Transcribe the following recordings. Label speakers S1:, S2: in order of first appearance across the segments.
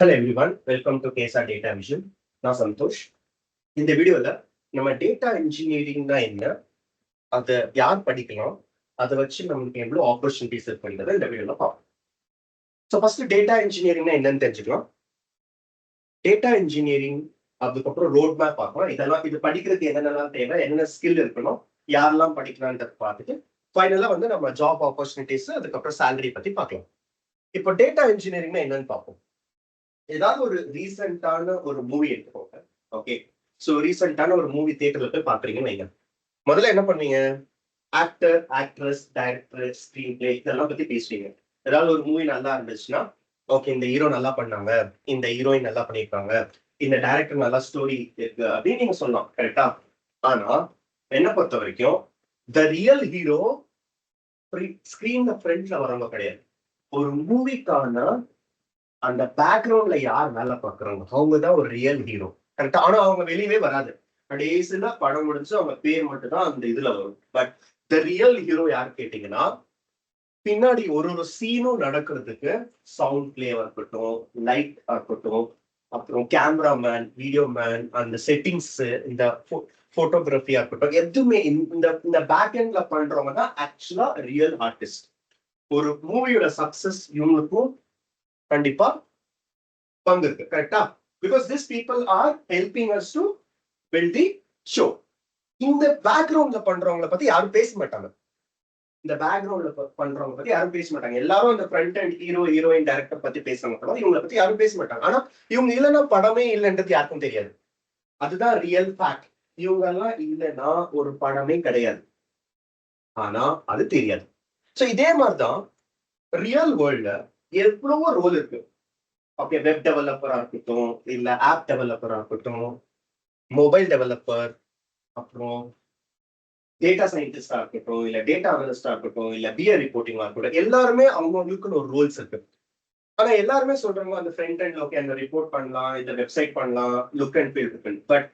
S1: Hello everyone welcome to கேசா data vision நான் சந்தோஷ். இந்த வீடியோல நம்ம டேட்டா இன்ஜினியரிங்னா என்ன அதை யார் படிக்கலாம் அதை வச்சு நம்மளுக்கு எவ்வளோ ஆப்பர்ச்சுனிட்டிஸ் இருக்குன்றதை இந்த வீடியோவில் பார்ப்போம். ஸோ ஃபர்ஸ்ட் டேட்டா இன்ஜினியரிங்னா என்னன்னு தெரிஞ்சுக்கலாம். டேட்டா இன்ஜினியரிங் அதுக்கப்புறம் ரோட் மேப் பார்க்கலாம். இதெல்லாம் இது படிக்கிறதுக்கு என்னென்னலாம் தேவை என்ன ஸ்கில் இருக்கணும் யாரெல்லாம் படிக்கலான்றத பார்த்துட்டு ஃபைனலாக வந்து நம்ம ஜாப் ஆப்பர்ச்சுனிட்டிஸ் அதுக்கப்புறம் சேலரி பத்தி பார்க்கலாம். இப்போ டேட்டா இன்ஜினியரிங்னா என்னன்னு பார்ப்போம். ஏதாவது ஒரு ரீசெண்டான ஒரு மூவி எடுத்துக்கோங்க. ஓகே ஸோ ரீசெண்டான ஒரு மூவி தியேட்டர்ல போய் பாக்குறீங்கன்னு வைங்க. முதல்ல என்ன பண்ணுவீங்க actor actress director screenplay இதெல்லாம் பத்தி பேசுவீங்க ஏதாவது ஒரு மூவி நல்லா இருந்துச்சுன்னா ஓகே இந்த ஹீரோ நல்லா பண்ணாங்க. இந்த ஹீரோயின் நல்லா பண்ணியிருக்காங்க. இந்த டைரக்டர் நல்லா ஸ்டோரி இருக்கு அப்படின்னு நீங்க சொல்லலாம். கரெக்டா ஆனா என்ன பொறுத்த வரைக்கும் த ரியல் ஹீரோ ஸ்கிரீன்ல ஃப்ரண்ட்ல வரவங்க கிடையாது. ஒரு மூவிக்கான அந்த பேக்ரவுண்ட்ல யார் வேலை பார்க்குறாங்க அவங்க தான் ஒரு ரியல் ஹீரோ கரெக்டா ஆனா அவங்க வெளியவே வராது. கடைசியில படம் முடிஞ்சு அவங்க பேர் மட்டும் தான் அந்த இதுல வரும். பட் த ரியல் ஹீரோ யார் கேட்டீங்கன்னா பின்னாடி ஒரு ஒரு சீனும் நடக்கிறதுக்கு சவுண்ட் பிளேவா இருக்கட்டும் லைட் இருக்கட்டும் அப்புறம் கேமராமேன் வீடியோ மேன் அந்த செட்டிங்ஸ் இந்த போட்டோகிராஃபியா இருக்கட்டும் எதுவுமே இந்த இந்த பேக் எண்ட்ல பண்றவங்க தான் ஆக்சுவலா ரியல் ஆர்டிஸ்ட் ஒரு மூவியோட சக்சஸ் இவங்களுக்கும் கண்டிப்பா பங்கு இருக்கு கரெக்டா because this people are helping us to build the show இந்த பேக்ரவுண்ட்ல பண்றவங்கள பத்தி யாரும் பேச மாட்டாங்க. இந்த பேக்ரவுண்ட்ல பண்றவங்க பத்தி யாரும் பேச மாட்டாங்க. எல்லாரும் இந்த front and hero heroine director பத்தி பேசுறவங்க தவிர இவங்களை பத்தி யாரும் பேச மாட்டாங்க. ஆனா இவங்க இல்லைன்னா படமே இல்லைன்றது யாருக்கும் தெரியாது. அதுதான் ரியல் ஃபேக்ட் இவங்க எல்லாம் இல்லைன்னா ஒரு படமே கிடையாது. ஆனா அது தெரியாது. ஸோ இதே மாதிரிதான் ரியல் வேர்ல்ட்ல எவ்வளவோ ரோல் இருக்கு. ஓகே வெப் டெவலப்பரா இருக்கட்டும் இல்ல ஆப் டெவலப்பரா இருக்கட்டும் மொபைல் டெவலப்பர் அப்புறம் டேட்டா சயின்டிஸ்டா இருக்கட்டும் இல்ல டேட்டா அனலிஸ்டா இருக்கட்டும் இல்ல பிஆர் ரிப்போர்ட்டிங்கா இருக்கட்டும் எல்லாருமே அவங்களுக்குன்னு ஒரு ரோல்ஸ் இருக்கு. ஆனா எல்லாருமே சொல்றாங்க அந்த ஃப்ரண்ட் அண்ட் ஓகே அந்த ரிப்போர்ட் பண்ணலாம் இந்த வெப்சைட் பண்ணலாம் லுக் அண்ட் ஃபீல் இருக்கு. பட்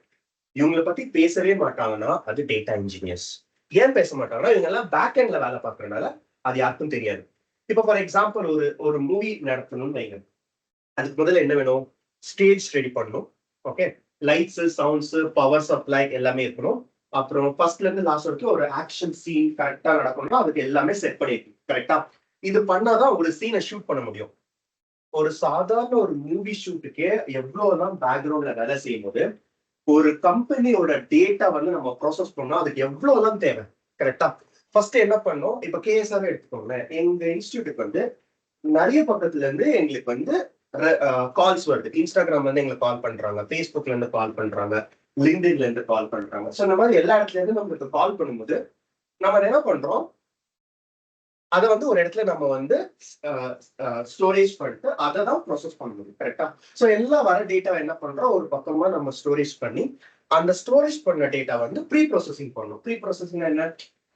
S1: இவங்களை பத்தி பேசவே மாட்டாங்கன்னா அது டேட்டா இன்ஜினியர்ஸ் ஏன் பேச மாட்டாங்கன்னா இவங்க எல்லாம் பேக் எண்ட்ல வேலை பார்க்கறதுனால அது யாருக்கும் தெரியாது. இப்போ ஃபார் எக்ஸாம்பிள் ஒரு ஒரு மூவி நடத்தணும்னு வைங்க. அதுக்கு முதல்ல என்ன வேணும்? ஸ்டேஜ் ரெடி பண்ணணும். Okay lights sounds power supply எல்லாமே இருக்கணும். அப்புறம் ஃபர்ஸ்ட்ல இருந்து லாஸ்ட் வரைக்கும் ஒரு ஆக்ஷன் சீன் கரெக்டா நடக்கணும்னா அதுக்கு எல்லாமே செட் பண்ணிருக்கு கரெக்டா இது பண்ணாதான் ஒரு சீனை ஷூட் பண்ண முடியும். ஒரு சாதாரண ஒரு மூவி ஷூட்டுக்கே எவ்வளவுதான் பேக்ரவுண்ட்ல வேலை செய்யும் போது ஒரு கம்பெனியோட டேட்டா வந்து நம்ம ப்ராசஸ் பண்ணோம் அதுக்கு எவ்வளவுதான் தேவை? கரெக்டா ஃபர்ஸ்ட் என்ன பண்ணோம்? இப்ப கேஎஸ்ஆர் எடுத்துக்கோங்களேன். எங்க இன்ஸ்டியூட்டுக்கு வந்து நிறைய பக்கத்துல இருந்து எங்களுக்கு வந்து கால்ஸ் வருது. இன்ஸ்டாகிராம்ல இருந்து எங்களுக்கு கால் பண்றாங்க. ஃபேஸ்புக்ல இருந்து கால் பண்றாங்க. லிங்க்டின்ல இருந்து கால் பண்றாங்க. ஸோ இந்த மாதிரி எல்லா இடத்துல இருந்து நம்மளுக்கு கால் பண்ணும்போது நம்ம என்ன பண்றோம்? அதை வந்து ஒரு இடத்துல நம்ம வந்து ஸ்டோரேஜ் பண்ணிட்டு அதை தான் ப்ராசஸ் பண்ண முடியும். கரெக்டா ஸோ எல்லாம் வர டேட்டாவை என்ன பண்றோம்? ஒரு பக்கமா நம்ம ஸ்டோரேஜ் பண்ணி அந்த ஸ்டோரேஜ் பண்ண டேட்டா வந்து ப்ரீ ப்ராசஸிங் பண்ணணும் ப்ரீ ப்ராசஸிங் என்ன?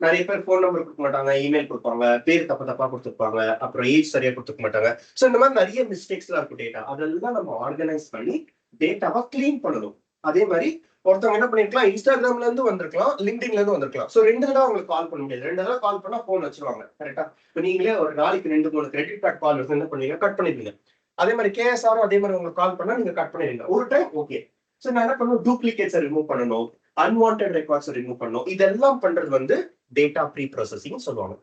S1: நிறைய பேர் ஃபோன் நம்பர் கொடுக்க மாட்டாங்க இமெயில் கொடுப்பாங்க பேர் தப்பு தப்பா கொடுத்துருப்பாங்க அப்புறம் ஏஜ் சரியா கொடுத்துக்க மாட்டாங்க. ஸோ இந்த மாதிரி நிறைய மிஸ்டேக்ஸ்லாம் இருக்கும் டேட்டா அதெல்லாம் நம்ம ஆர்கனைஸ் பண்ணி டேட்டாவை கிளீன் பண்ணணும். அதே மாதிரி ஒருத்தவங்க என்ன பண்ணிருக்கலாம் இன்ஸ்டாகிராம்ல இருந்து வந்திருக்கலாம் லிங்க்டின்ல இருந்து வந்திருக்கலாம். ஸோ ரெண்டு தடவை அவங்களுக்கு கால் பண்ண முடியாது. ரெண்டு தடவை கால் பண்ணா ஃபோன் வச்சிருவாங்க. கரெக்டா இப்போ நீங்களே ஒரு நாளைக்கு ரெண்டு மூணு கிரெடிட் கார்டு கால் வருது என்ன பண்ணுவீங்க? கட் பண்ணிடுவீங்க. அதே மாதிரி கேஎஸ்ஆரும் அதே மாதிரி உங்களுக்கு கால் பண்ணா நீங்க கட் பண்ணிடுவீங்க. ஒரு டைம் ஓகே ஸோ நான் என்ன பண்ணணும்? டூப்ளிகேட்ஸை ரிமூவ் பண்ணணும். அன்வான்ட் ரெக்கார்ட்ஸ் ரிமூவ் பண்ணணும். இதெல்லாம் பண்றது வந்து டேட்டா ப்ரீ ப்ராசஸிங் சொல்லுவாங்க.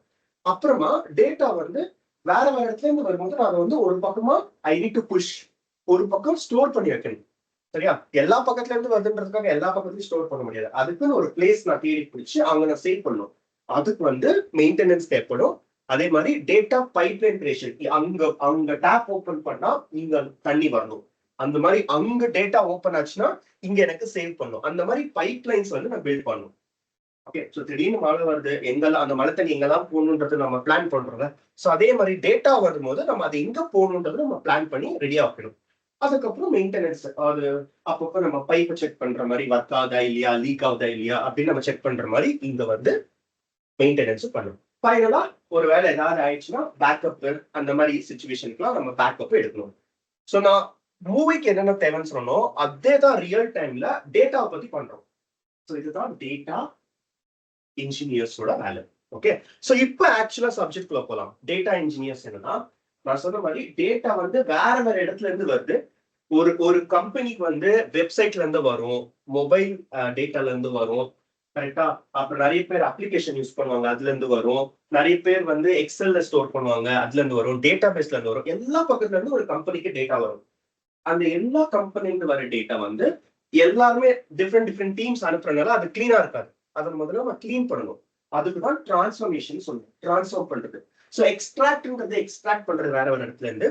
S1: அப்புறமா டேட்டா வந்து வேற வேற இடத்துல இருந்து வரும்போது நான் அதை வந்து ஒரு பக்கமா ஐ நீட் டு புஷ் ஒரு பக்கம் ஸ்டோர் பண்ணி வைக்கணும். சரியா? எல்லா பக்கத்துல இருந்து வருதுன்றதுக்காக எல்லா பக்கத்துலயும் ஸ்டோர் பண்ண முடியாது. அதுக்குன்னு ஒரு பிளேஸ் நான் தேடி பிடிச்சி அங்க நான் சேவ் பண்ணும் அதுக்கு வந்து மெயின்டெனன்ஸ் தேவைப்படும். அதே மாதிரி டேட்டா பைப்லைன் கிரியேஷன் அங்க அங்க டேப் ஓபன் பண்ணா இங்க தண்ணி வரணும். அந்த மாதிரி அங்க டேட்டா ஓப்பன் ஆச்சுன்னா இங்க எனக்கு சேவ் பண்ணும். அந்த மாதிரி பைப் லைன்ஸ் வந்து நான் பில்ட் பண்ணும். ஓகே ஸோ திடீர்னு மழை வருது எங்கெல்லாம் அந்த மழை தண்ணி எங்கெல்லாம் போகணுன்றது நம்ம பிளான் பண்றோம்ல ஸோ அதே மாதிரி டேட்டா வரும்போது நம்ம அதை எங்க போகணுன்றது நம்ம பிளான் பண்ணி ரெடியா வைக்கணும் அதுக்கப்புறம் மெயின்டெனன்ஸ் அது அப்பப்போ நம்ம பைப்பை செக் பண்ற மாதிரி ஒர்க் ஆகுதா இல்லையா லீக் ஆகுதா இல்லையா அப்படின்னு நம்ம செக் பண்ற மாதிரி இங்க வந்து மெயின்டெனன்ஸ் பண்ணணும் ஃபைனலா ஒரு வேலை ஏதாவது ஆயிடுச்சுன்னா பேக்கப் அந்த மாதிரி சுச்சுவேஷனுக்குலாம் நம்ம பேக்கப் எடுக்கணும். ஸோ நான் மூவிக்கு என்னென்ன தேவைன்னு சொன்னோம் அதே தான் ரியல் டைம்ல டேட்டாவை பத்தி பண்றோம். ஸோ இதுதான் டேட்டா இன்ஜினியர்ஸோட வேலை. ஓகே ஸோ இப்போ ஆக்சுவலா சப்ஜெக்ட்குள்ள போகலாம் டேட்டா இன்ஜினியர்ஸ் என்னன்னா நான் சொன்ன மாதிரி டேட்டா வந்து வேற வேற இடத்துல இருந்து வருது. ஒரு ஒரு கம்பெனிக்கு வந்து வெப்சைட்ல இருந்து வரும் மொபைல் டேட்டால இருந்து வரும். கரெக்டா அப்புறம் நிறைய பேர் அப்ளிகேஷன் யூஸ் பண்ணுவாங்க அதுல இருந்து வரும். நிறைய பேர் வந்து எக்ஸல்ல ஸ்டோர் பண்ணுவாங்க அதுல இருந்து வரும். டேட்டா பேஸ்ல இருந்து வரும். எல்லா பக்கத்துல இருந்து ஒரு கம்பெனிக்கு டேட்டா வரும். அந்த எல்லா கம்பெனில வர டேட்டா வந்து எல்லாருமே டிஃப்ரெண்ட் டிஃப்ரெண்ட் டீம்ஸ் அனுப்புறதுனால அது கிளீனா இருக்காது. அதை முதல்ல நம்ம கிளீன் பண்ணணும். அதுக்கு தான் டிரான்ஸ்ஃபர்மேஷன் சொல்லுவோம் டிரான்ஸ்ஃபார்ம் பண்றது ஸோ எக்ஸ்ட்ராக்ட்ன்றது எக்ஸ்ட்ராக்ட் பண்றது வேற ஒரு இடத்துல இருந்து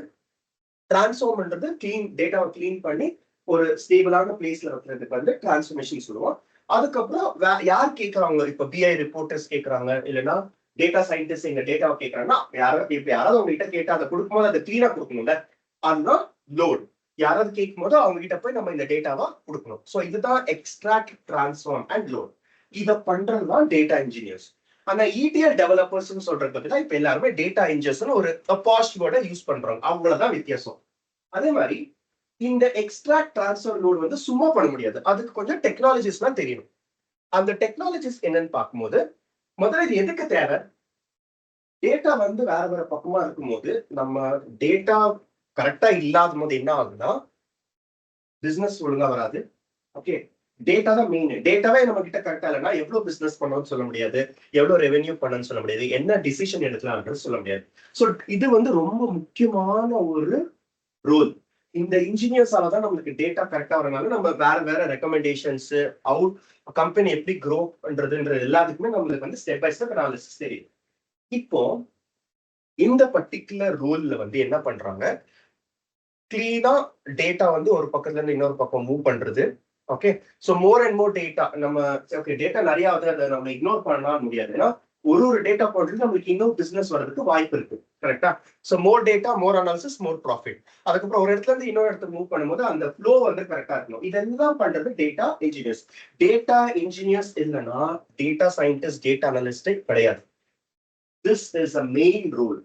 S1: டிரான்ஸ்ஃபார்ம் பண்றது கிளீன் டேட்டாவை கிளீன் பண்ணி ஒரு ஸ்டேபிளான பிளேஸ்ல வைக்கிறதுக்கு வந்து டிரான்ஸ்ஃபர்மேஷன் சொல்லுவோம். அதுக்கப்புறம் யார் கேட்கறாங்க இப்போ பிஐ ரிப்போர்ட்டர்ஸ் கேட்கறாங்க இல்லைன்னா டேட்டா சயின்டிஸ்ட் எங்க டேட்டாவை கேட்கறாங்கன்னா யாராவது இப்போ யாராவது உங்ககிட்ட கேட்டா அதை கொடுக்கும்போது அதை கிளீனா கொடுக்கணும்ல? அதுதான் லோட் யாராவது கேட்கும் போது அவங்க கிட்ட போய் நம்ம இந்த டேட்டாவா கொடுக்கணும். ஸோ இதுதான் எக்ஸ்ட்ராக்ட் டிரான்ஸ்ஃபார்ம் அண்ட் லோட் இதை பண்றது தான் டேட்டா இன்ஜினியர்ஸ் ஆனா இடிஎல் டெவலப்பர்ஸ் சொல்றது பத்தினா இப்ப எல்லாருமே டேட்டா இன்ஜினியர்ஸ் ஒரு பாஸ்ட் வேர்டை யூஸ் பண்றாங்க அவ்வளவுதான் வித்தியாசம். அதே மாதிரி இந்த எக்ஸ்ட்ராக்ட் டிரான்ஸ்ஃபர் லோடு வந்து சும்மா பண்ண முடியாது. அதுக்கு கொஞ்சம் டெக்னாலஜிஸ் தான் தெரியணும். அந்த டெக்னாலஜிஸ் என்னன்னு பார்க்கும்போது முதல்ல இது எதுக்கு தேவை? டேட்டா வந்து வேற வேற பக்கமா இருக்கும்போது நம்ம டேட்டா கரெக்டா இல்லாத போது என்ன ஆகுதுன்னா பிசினஸ் ஒழுங்கா வராது. ஓகே டேட்டா தான் மெயின் டேட்டாவே நம்ம கிட்ட கரெக்டா இல்லைன்னா எவ்வளவு பிசினஸ் பண்ணணும்னு சொல்ல முடியாது. எவ்வளவு ரெவென்யூ பண்ணணும்னு சொல்ல முடியாது. என்ன டிசிஷன் எடுக்கலாம்ன்றது சொல்ல முடியாது. ஸோ இது வந்து ரொம்ப முக்கியமான ஒரு ரோல் இந்த இன்ஜினியர்ஸால தான் நம்மளுக்கு டேட்டா கரெக்டா வரனால நம்ம வேற வேற ரெக்கமெண்டேஷன்ஸ் அவுட் கம்பெனி எப்படி க்ரோ பண்றதுன்றது எல்லாத்துக்குமே நம்மளுக்கு வந்து ஸ்டெப் பை ஸ்டெப் அனாலிசிஸ் தெரியும். இப்போ இந்த பர்டிகுலர் ரோல்ல வந்து என்ன பண்றாங்க? கிளீனா டேட்டா வந்து ஒரு பக்கத்துல இருந்து இன்னொரு பக்கம் மூவ் பண்றது. Okay so more and more data நம்ம ஓகே டேட்டா நிறைய வந்து அதை நம்ம இக்னோர் பண்ண முடியாது. ஏன்னா ஒரு ஒரு டேட்டா பாயிண்ட்ல நம்மளுக்கு இன்னும் பிசினஸ் வர்றதுக்கு வாய்ப்பு இருக்கு. கரெக்டா so more data more analysis more profit அதுக்கப்புறம் ஒரு இடத்துல இருந்து இன்னொரு இடத்துக்கு மூவ் பண்ணும்போது அந்த ஃப்ளோ வந்து கரெக்டா இருக்கணும். இதெல்லாம் பண்றது டேட்டா இன்ஜினியர்ஸ் டேட்டா இன்ஜினியர்ஸ் இல்லைன்னா டேட்டா சயின்டிஸ்ட் டேட்டா அனலிஸ்டே கிடையாது. This is a main rule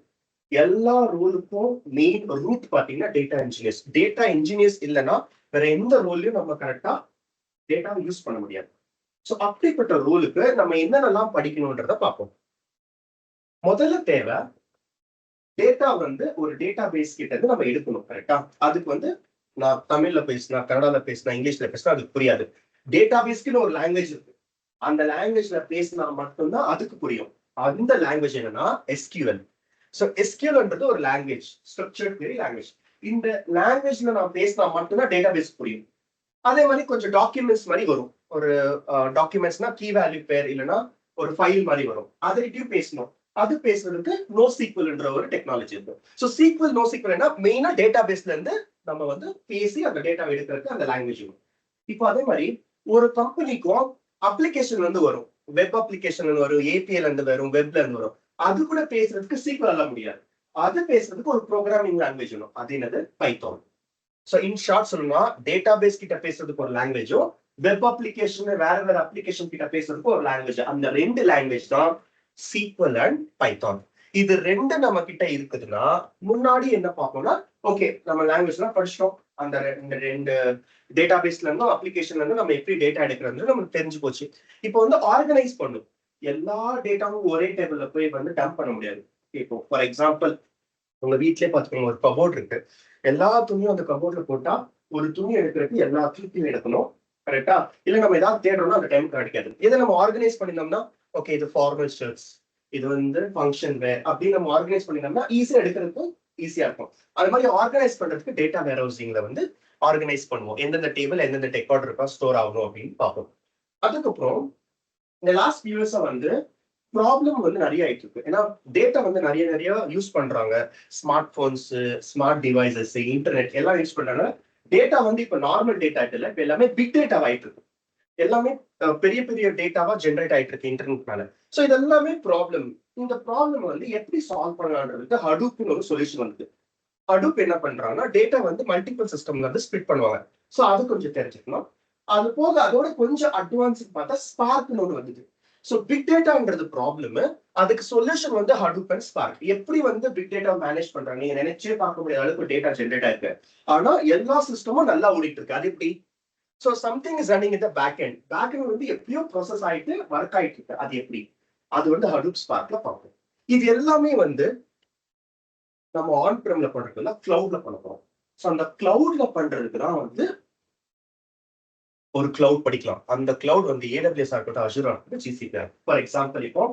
S1: எல்லா ரூலுக்கும் மெயின் ரூட் பாத்தீங்கன்னா டேட்டா இன்ஜினியர்ஸ் டேட்டா இன்ஜினியர்ஸ் இல்லைன்னா வேற எந்த ரோல்லையும் நம்ம கரெக்டா டேட்டாவை யூஸ் பண்ண முடியாது. ஸோ அப்படிப்பட்ட ரோலுக்கு நம்ம என்னென்னலாம் படிக்கணும்ன்றத பார்ப்போம். முதல்ல தேவை டேட்டா வந்து ஒரு டேட்டா பேஸ் கிட்ட இருந்து நம்ம எடுக்கணும் கரெக்டா அதுக்கு வந்து நான் தமிழ்ல பேசினா கன்னடால பேசினா இங்கிலீஷ்ல பேசினா அதுக்கு புரியாது. டேட்டா பேஸ்க்குன்னு ஒரு லாங்குவேஜ் இருக்கு. அந்த லாங்குவேஜ்ல பேசினா மட்டும்தான் அதுக்கு புரியும். அந்த லாங்குவேஜ் என்னன்னா எஸ்கியூஎல் ஸோ எஸ்கியூஎல்ன்றது ஒரு லாங்குவேஜ் ஸ்ட்ரக்சர்ட் வெரி லாங்குவேஜ் இந்த லாங்குவேஜ்ல நான் பேசினா மட்டும்தான் டேட்டா பேஸ் புரியும். அதே மாதிரி கொஞ்சம் டாக்குமெண்ட்ஸ் மாதிரி வரும். ஒரு டாக்குமெண்ட்ஸ்னா கீ வேல்யூ பேர் இல்லைன்னா ஒரு ஃபைல் மாதிரி வரும். அதுக்கிட்டையும் பேசணும். அது பேசுறதுக்கு நோ சீக்வல்ன்ற ஒரு டெக்னாலஜி இருக்கு. ஸோ சீக்வல் நோ சீக்வல்னா மெயினா டேட்டா பேஸ்ல இருந்து நம்ம வந்து பேசி அந்த டேட்டா எடுக்கிறதுக்கு அந்த லாங்குவேஜ் வரும் இப்போ அதே மாதிரி ஒரு கம்பெனிக்கும் அப்ளிகேஷன் வந்து வரும். வெப் அப்ளிகேஷன் வரும் ஏபிஎல் இருந்து வரும் வெப்ல இருந்து வரும். அது கூட பேசுறதுக்கு சீக்வல் எல்லாம் முடியாது. அது பேசுறதுக்கு ஒரு ப்ரோக்ராமிங் லாங்குவேஜ் வேணும். அது என்னது? பைத்தான் ஸோ இன் ஷார்ட் சொல்லணும்னா டேட்டா பேஸ் கிட்ட பேசுறதுக்கு ஒரு லாங்குவேஜும் வெப் அப்ளிகேஷன் வேற வேற அப்ளிகேஷன் கிட்ட பேசுறதுக்கு ஒரு லாங்குவேஜ் அந்த ரெண்டு லாங்குவேஜ் தான் சீக்வல் அண்ட் பைத்தான் இது ரெண்டு நம்ம கிட்ட இருக்குதுன்னா முன்னாடி என்ன பார்ப்போம்னா ஓகே நம்ம லாங்குவேஜ்லாம் படிச்சிட்டோம். அந்த ரெண்டு ரெண்டு டேட்டா பேஸ்ல இருந்தும் அப்ளிகேஷன்ல இருந்தும் நம்ம எப்படி டேட்டா எடுக்கிறது நமக்கு தெரிஞ்சு போச்சு. இப்போ வந்து ஆர்கனைஸ் பண்ணும் எல்லா டேட்டாவும் ஒரே டேபிள்ல போய் வந்து டம்ப் பண்ண முடியாது. இப்போ ஃபார் எக்ஸாம்பிள் உங்க வீட்லயே பாத்துக்கோங்க ஒரு கபோர்ட் இருக்கு. எல்லா துணியும் அந்த கபோர்ட்ல போட்டா ஒரு துணி எடுக்கிறதுக்கு எல்லா துணியும் எடுக்கணும் கரெக்டா இல்ல நம்ம ஏதாவது தேடுறோம்னா அந்த டைம் கிடைக்காது. இதை நம்ம ஆர்கனைஸ் பண்ணினோம்னா ஓகே இது ஃபார்மல் ஷர்ட்ஸ் இது வந்து ஃபங்க்ஷன் வேர் அப்படின்னு நம்ம ஆர்கனைஸ் பண்ணினோம்னா ஈஸியா எடுக்கிறதுக்கும் ஈஸியா இருக்கும். அது மாதிரி ஆர்கனைஸ் பண்றதுக்கு டேட்டா வேர் ஹவுசிங்ல வந்து ஆர்கனைஸ் பண்ணுவோம். எந்தெந்த டேபிள் எந்தெந்த டெக்கார்ட் இருக்கா ஸ்டோர் ஆகணும் அப்படின்னு பார்ப்போம். அதுக்கப்புறம் இந்த லாஸ்ட் இயர்ஸா வந்து ப்ராப்ளம் வந்து நிறைய ஆயிட்டு இருக்கு ஏன்னா டேட்டா வந்து நிறைய நிறைய யூஸ் பண்றாங்க. Smart phones smart devices internet எல்லாம் யூஸ் பண்றாங்க. டேட்டா வந்து இப்ப நார்மல் டேட்டா இல்ல இப்ப எல்லாமே பிக் டேட்டா ஆயிட்டு இருக்கு எல்லாமே பெரிய பெரிய டேட்டாவா ஜென்ரேட் ஆயிட்டு இருக்கு இன்டர்நெட்னால சோ இது எல்லாமே ப்ராப்ளம் இந்த ப்ராப்ளம் வந்து எப்படி சால்வ் பண்ணலான்றதுக்கு ஹடூப்னு ஒரு சொல்யூஷன் வந்து ஹடூப் என்ன பண்றாங்கன்னா டேட்டா வந்து மல்டிபிள் சிஸ்டம்ல வந்து ஸ்பிட் பண்ணுவாங்க. சோ அது கொஞ்சம் தெரிஞ்சுக்கணும். அது போக அதோட கொஞ்சம் அட்வான்ஸ் பார்த்தா ஸ்பார்க்னு ஒன்று வந்தது. ஸோ பிக் டேட்டான்றது ப்ராப்ளம் அதுக்கு சொல்யூஷன் வந்து ஹடூப் அண்ட் ஸ்பார்க் எப்படி வந்து பிக் டேட்டா மேனேஜ் பண்றாங்க? நீங்க நினைச்சே பார்க்க முடியாத அளவுக்கு டேட்டா ஜென்ரேட் ஆயிருக்கு. ஆனா எல்லா சிஸ்டமும் நல்லா ஓடிட்டு இருக்கு. அது எப்படி? ஸோ சம்திங் இஸ் ரன்னிங் இந்த பேக் எண்ட் பேக் எண்ட் வந்து எப்படியோ ப்ராசஸ் ஆயிட்டு ஒர்க் ஆயிட்டு இருக்கு. அது எப்படி? அது வந்து ஹடூப் ஸ்பார்க்ல பார்ப்போம். இது எல்லாமே வந்து நம்ம ஆன் பிரம்ல பண்றதுல கிளவுட்ல பண்ண போறோம். ஸோ அந்த கிளவுட்ல பண்றதுக்கு தான் வந்து ஒரு கிளவுட் படிக்கலாம். அந்த கிளவுட் வந்து ஏடபிள்யூஎஸ் இருக்கட்டும் அஷுரா இருக்கட்டும் ஜிசிபி ஃபார் எக்ஸாம்பிள் இப்போ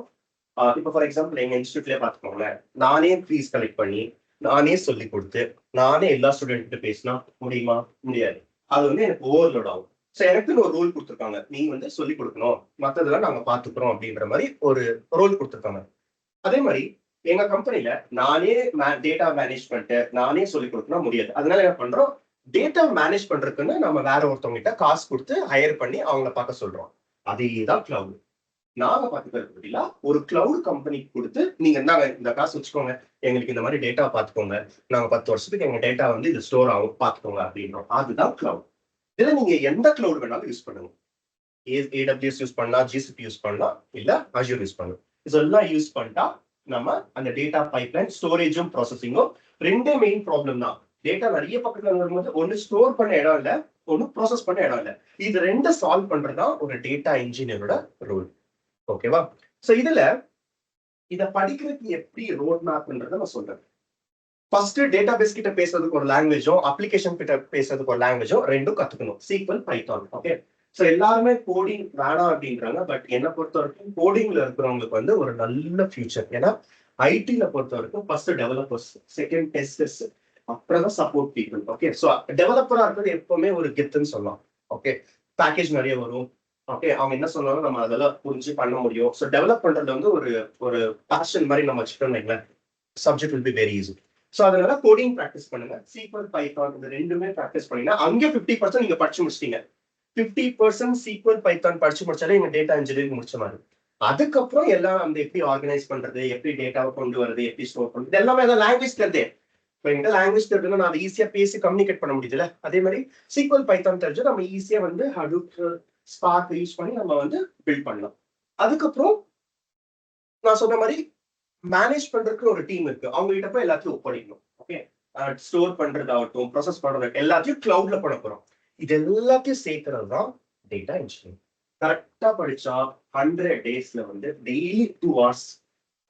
S1: இப்போ ஃபார் எக்ஸாம்பிள் எங்க இன்ஸ்டியூட்லயே பாத்துக்கோங்களேன் நானே ஃபீஸ் கலெக்ட் பண்ணி நானே சொல்லி கொடுத்து நானே எல்லா ஸ்டூடெண்ட்டு பேசினா முடியுமா? முடியாது. அது வந்து எனக்கு ஓவர்லோட் ஆகும். ஸோ எனக்குன்னு ஒரு ரூல் கொடுத்துருக்காங்க. நீ வந்து சொல்லி கொடுக்கணும். மற்றதெல்லாம் நாங்க பாத்துக்கிறோம் அப்படின்ற மாதிரி ஒரு ரோல் கொடுத்துருக்காங்க. அதே மாதிரி எங்க கம்பெனில நானே டேட்டா மேனேஜ்மெண்ட் நானே சொல்லி கொடுக்கணும் முடியாது. அதனால என்ன பண்றோம்? டேட்டா மேனேஜ் பண்றதுக்குன்னு நம்ம வேற ஒருத்தவங்க கிட்ட காசு கொடுத்து ஹையர் பண்ணி அவங்கள பார்க்க சொல்றோம். அதே தான் கிளவுட் நாங்க பாத்துக்கிறது பதிலா ஒரு கிளவுட் கம்பெனிக்கு கொடுத்து நீங்க இந்தாங்க இந்த காசு வச்சுக்கோங்க. எங்களுக்கு இந்த மாதிரி டேட்டா பாத்துக்கோங்க நாங்க பத்து வருஷத்துக்கு எங்க டேட்டா வந்து இது ஸ்டோர் ஆகும் பாத்துக்கோங்க அப்படின்றோம். அதுதான் கிளவுட் இதுல நீங்க எந்த கிளவுட் வேணாலும் யூஸ் பண்ணுங்க. ஏடபிள்யூஎஸ் யூஸ் பண்ணலாம் ஜிசிபி யூஸ் பண்ணலாம் இல்ல அஜூர் யூஸ் பண்ணலாம். இதெல்லாம் யூஸ் பண்ணிட்டா நம்ம அந்த டேட்டா பைப்லைன் ஸ்டோரேஜும் ப்ராசஸிங்கும் ரெண்டே மெயின் ப்ராப்ளம் தான். டேட்டா நிறைய பக்கத்துல வரும்போது ஒன்னு ஸ்டோர் பண்ண இடம் இல்ல ஒன்னு ப்ராசஸ் பண்ண இடம் இல்ல. இது ரெண்டு சால்வ் பண்றதுதான் ஒரு டேட்டா இன்ஜினியரோட ரோல் ஓகேவா சோ இதுல இத படிக்கிறதுக்கு எப்படி ரோட் மேப்ன்றத நான் சொல்றேன். ஃபர்ஸ்ட் டேட்டா பேஸ் கிட்ட பேசுறதுக்கு ஒரு லாங்குவேஜும் அப்ளிகேஷன் கிட்ட பேசுறதுக்கு ஒரு லாங்குவேஜும் ரெண்டும் கத்துக்கணும். சீக்வல் பைத்தான் ஓகே ஸோ எல்லாருமே கோடிங் வேணாம் அப்படின்றாங்க பட் என்னை பொறுத்த வரைக்கும் கோடிங்ல இருக்கிறவங்களுக்கு வந்து ஒரு நல்ல ஃபியூச்சர் ஏன்னா ஐடில பொறுத்த வரைக்கும் ஃபர்ஸ்ட் டெவலப்பர்ஸ் செகண்ட் டெஸ்டர்ஸ் அப்புறம் தான் சப்போர்ட் பீப்புள் ஓகே ஸோ டெவலப்பராக இருக்கிறது எப்பவுமே ஒரு கெத்துன்னு சொல்லலாம். ஓகே பேக்கேஜ் நிறைய வரும். ஓகே அவங்க என்ன சொன்னாலும் நம்ம அதெல்லாம் புரிஞ்சு பண்ண முடியும். ஸோ டெவலப் பண்றது வந்து ஒரு ஒரு பேஷன் மாதிரி நம்ம வச்சுட்டோம் வைங்களேன். Subject will be very easy so அதனால கோடிங் ப்ராக்டிஸ் பண்ணுங்க. சீக்வல் பைத்தான் இந்த ரெண்டுமே ப்ராக்டிஸ் பண்ணீங்கன்னா அங்கே ஃபிஃப்டி பர்சன்ட் நீங்க படிச்சு முடிச்சிட்டீங்க. ஃபிஃப்டி பர்சன்ட் சீக்வல் பைத்தான் படிச்சு முடிச்சாலே எங்க டேட்டா இன்ஜினியரிங் முடிச்ச மாதிரி. அதுக்கப்புறம் எல்லாம் அந்த எப்படி ஆர்கனைஸ் பண்றது எப்படி டேட்டாவை கொண்டு வரது எப்படி ஸ்டோர் பண்றது எல்லாமே அந்த லாங்குவேஜ் தெரியுது இப்போ எங்கிட்ட லாங்குவேஜ் தெரிஞ்சுன்னா நான் அதை ஈஸியா பேசி கம்யூனிகேட் பண்ண முடியுதுல அதே மாதிரி சீக்வல் பைத்தான் தெரிஞ்சு நம்ம ஈஸியாக வந்து ஹடூப் ஸ்பார்க் யூஸ் பண்ணி நம்ம வந்து பில்ட் பண்ணலாம். அதுக்கப்புறம் நான் சொன்ன மாதிரி மேனேஜ் பண்றதுக்கு ஒரு டீம் இருக்கு. அவங்க கிட்ட போய் எல்லாத்தையும் ஒப்படைக்கணும். ஓகே ஸ்டோர் பண்றதாகட்டும் ப்ராசஸ் பண்றது எல்லாத்தையும் கிளவுட்ல பண்ண போறோம். இது எல்லாத்தையும் சேர்க்கறது தான் டேட்டா இன்ஜினியரிங் கரெக்டா படிச்சா ஹண்ட்ரட் டேஸ்ல வந்து டெய்லி டூ ஹவர்ஸ்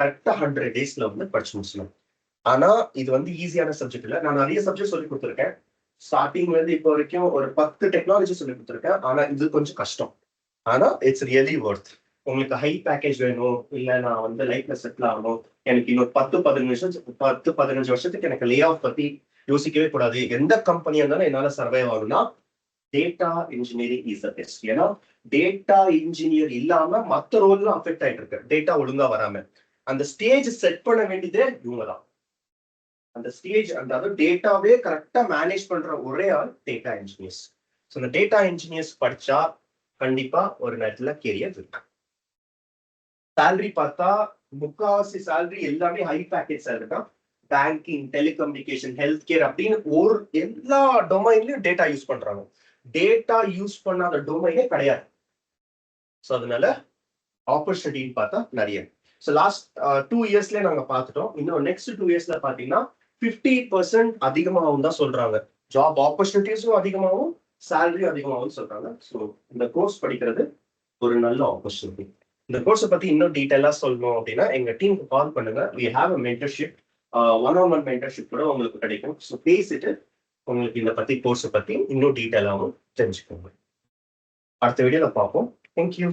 S1: கரெக்டா ஹண்ட்ரட் டேஸ்ல வந்து படிச்சு முடிச்சணும் ஆனா இது வந்து ஈஸியான சப்ஜெக்ட் இல்லை. நான் நிறைய சப்ஜெக்ட் சொல்லி கொடுத்துருக்கேன். ஸ்டார்டிங்ல இருந்து இப்போ வரைக்கும் ஒரு பத்து டெக்னாலஜி சொல்லி கொடுத்துருக்கேன். ஆனா இது கொஞ்சம் கஷ்டம். ஆனா இட்ஸ் ரியலி ஒர்த் உங்களுக்கு ஹை பேக்கேஜ் வேணும். இல்ல நான் வந்து லைஃப்ல செட்டில் ஆகணும். எனக்கு இன்னொரு பத்து பதினஞ்சு வருஷம் பத்து பதினஞ்சு வருஷத்துக்கு எனக்கு லே ஆஃப் பத்தி யோசிக்கவே கூடாது. எந்த கம்பெனியா இருந்தாலும் என்னால சர்வை ஆகும்னா data engineering is the best ஏன்னா டேட்டா இன்ஜினியர் இல்லாம மத்த ரோல்லாம் அஃபெக்ட் ஆயிட்டு இருக்கு. டேட்டா ஒழுங்கா வராம. அந்த ஸ்டேஜ் செட் பண்ண வேண்டியதே இவங்க தான். அந்த ஸ்டேஜ் அந்த அதாவது டேட்டாவே கரெக்டா மேனேஜ் பண்ற ஒரே ஆள் டேட்டா இன்ஜினியர்ஸ் ஸோ அந்த டேட்டா இன்ஜினியர்ஸ் படிச்சா கண்டிப்பா ஒரு நேரத்துல கெரியர் இருக்கு சேலரி பார்த்தா முக்காவாசி சேலரி எல்லாமே ஹை பேக்கேஜ் சேலரி தான். பேங்கிங் டெலிகம்யூனிகேஷன் ஹெல்த் கேர் அப்படின்னு ஒரு எல்லா டொமைன்லயும் டேட்டா யூஸ் பண்றாங்க. டேட்டா யூஸ் பண்ணாத டொமைனே கிடையாது. ஸோ அதனால ஆப்பர்ச்சுனிட்டின்னு பார்த்தா நிறைய. ஸோ லாஸ்ட் டூ இயர்ஸ்ல நாங்க பார்த்துட்டோம். இன்னும் நெக்ஸ்ட் டூ இயர்ஸ்ல பாத்தீங்கன்னா ஃபிஃப்டி பர்சன்ட் அதிகமாகவும் தான் சொல்றாங்க. ஜாப் ஆப்பர்ச்சுனிட்டிஸும் அதிகமாகவும் சேலரியும் அதிகமாகவும் சொல்றாங்க. ஸோ இந்த கோர்ஸ் படிக்கிறது ஒரு நல்ல ஆப்பர்ச்சுனிட்டி இந்த கோர்ஸை பத்தி இன்னும் டீட்டெயிலாக சொல்லணும் அப்படின்னா எங்க டீமுக்கு கால் பண்ணுங்க. We have a mentorship one on one mentorship கூட உங்களுக்கு கிடைக்கும். ஸோ பேசிட்டு உங்களுக்கு இந்த பத்தி கோர்ஸை பத்தி இன்னும் டீட்டெயிலாகவும் தெரிஞ்சுக்கோங்க. அடுத்த வீடியோல பார்ப்போம். தேங்க்யூ